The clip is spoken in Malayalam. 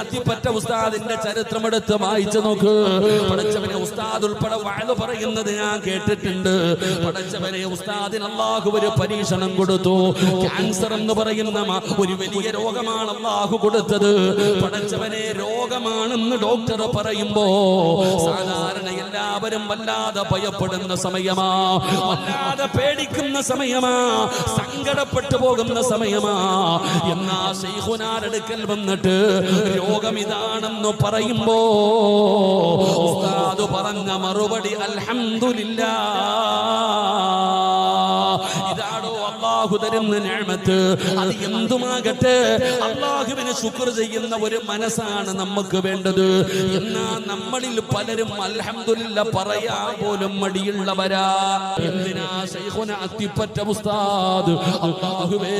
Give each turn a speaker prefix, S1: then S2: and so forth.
S1: അത്തിപ്പറ്റ ഉസ്താദിന്റെ ചരിത്രം എടുത്ത് വായിച്ചു നോക്ക്. പടച്ചവനെ ഉസ്താദ് ഉൾപ്പെടെ വാഴ പറയുന്നത് ഞാൻ കേട്ടിട്ടുണ്ട്. പടച്ചവനെ ഉസ്താദിന് അള്ളാഹു ഒരു പരീക്ഷണം കൊടുത്തു. ക്യാൻസർ എന്ന് പറയുന്ന ഒരു വലിയ രോഗമാണ് അള്ളാഹു കൊടുത്തത്. പടച്ചവനെ രോഗമാണെന്ന് ഡോക്ടർ പറയുമ്പോ സാധാരണ എല്ലാവരും വല്ലാതെ ഭയപ്പെടുന്ന സമയമാ വല്ലാതെ പേടിക്കുന്ന സമയമാ സങ്കടപ്പെട്ടു പോകുന്ന സമയമാ. എന്നാ ശൈഖുനാരടുക്കൽ വന്നിട്ട് രോഗം ഇതാണെന്ന് പറയുമ്പോ ഉസ്താദ് പറഞ്ഞ മറുപടി അൽഹംദുലില്ലാ. ഇതാണോ അള്ളാഹു തരുന്ന ഞാമത്ത് അത് എന്തുമാകട്ടെ അള്ളാഹുവിന് ശുക്ർ ചെയ്യുന്ന ഒരു മനസ്സാണ് നമുക്ക് വേണ്ടത്. എന്നാ നമ്മളിൽ പലരും അലഹമില്ല പറയാൻ പോലും മടിയുള്ളവരാ. എന്തിനാ അത്തിപ്പറ്റ ഉസ്താദ്? അള്ളാഹുവേ.